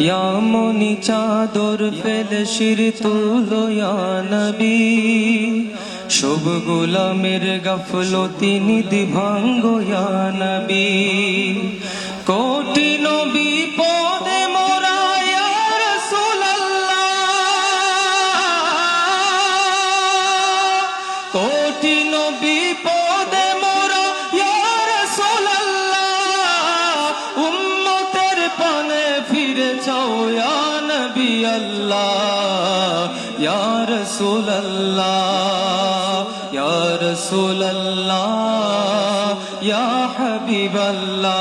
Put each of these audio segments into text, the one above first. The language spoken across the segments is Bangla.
ইয়ামনি চাদর ফেলে শির তুলো নবী। শুভ গোলামের গাফলতি নিধি ভাঙ্গ নবী। কোটি নবী পদে নবী আল্লাহ। ইয়া রাসূলুল্লাহ। ইয়া রাসূলুল্লাহ। ইয়া হাবিবাল্লাহ।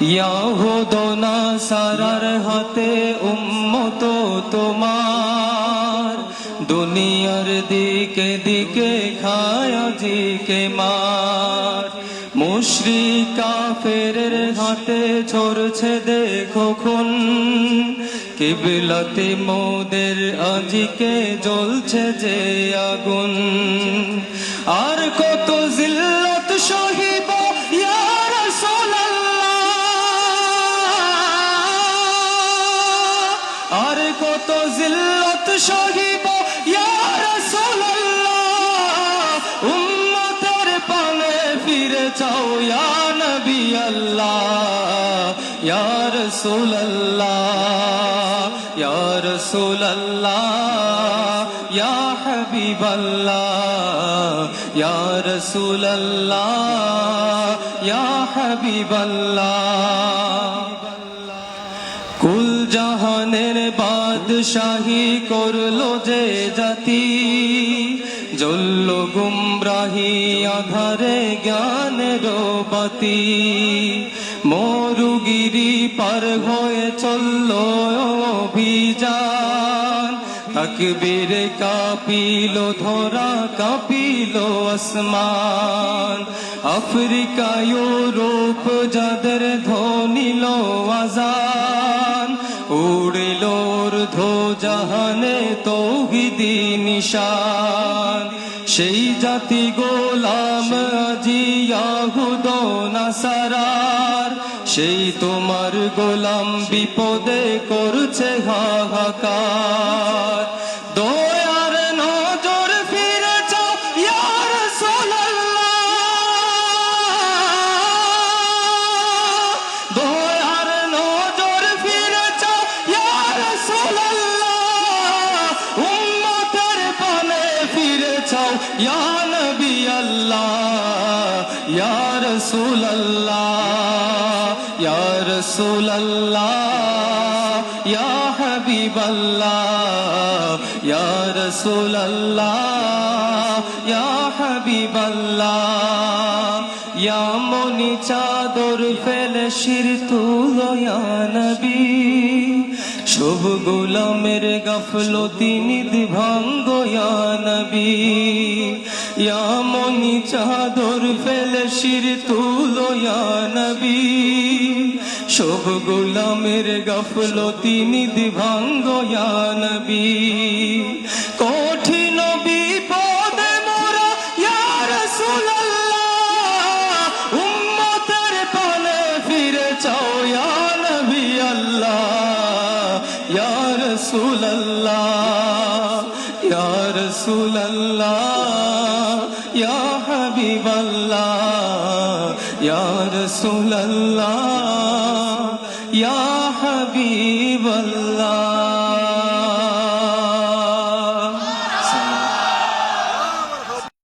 ইয়াহুদনা সারার হাতে উম্মত তোমার। দুনিয়ার দিকে দিকে খায় জিকে মার। মুশরিকা ফেরের হাতে ছড়ছে দেখো খুন। কিবলাতে মোদের আজিকে জ্বলছে যে আগুন। আর কত জিল্লত সহিব আর কত জিল্লত সহিব ইয়া ফিরে চাও, ইয়া নবী আল্লাহ, ইয়া রাসূলুল্লাহ ইয়া রাসূলুল্লাহ, ইয়া হাবিবাল্লাহ, ইয়া রাসূলুল্লাহ, ইয়া হাবিবাল্লাহ। কুল জাহানের বাদশাহী করল যে জাতি জল্ল গুমরাহি আধারে জ্ঞানের বাতি। মরুগিরি পার হয়ে চলল অভিযান। তকবীর কাপিল, ধরা কাপিল আসমান। আফ্রিকা ইউরোপ যাদের ধনিল আজান, উড়িল ঊর্ধ্ব জাহানে তৌহিদি নিশান। সেই জাতি গোলাম আজি ইয়াহুদ নাসারার। সেই তোমার গোলাম বিপদে করছে হাহাকার। দয়ার ইয়া নবী আল্লাহ ইয়া রাসূলুল্লাহ ইয়া রাসূলুল্লাহ ইয়া হাবিবাল্লাহ ইয়া রাসূলুল্লাহ ইয়া হাবিবাল্লাহ ইয়া মনি চাদর ফেলে শির তুলো ইয়া নবী শুভ গোলামের গাফলতি নিধি ভাঙ্গ ইয়া নবী। ইয়া চাদর ফেলে শির তুলো, ইয়া নবী। সব গোলামের গাফলতি নিধি ভাঙ্গ নবী। ইয়া রাসূলুল্লাহ ইয়া রাসূলুল্লাহ ইয়া হাবিবাল্লাহ ইয়া রাসূলুল্লাহ ইয়া হাবিবাল্লাহ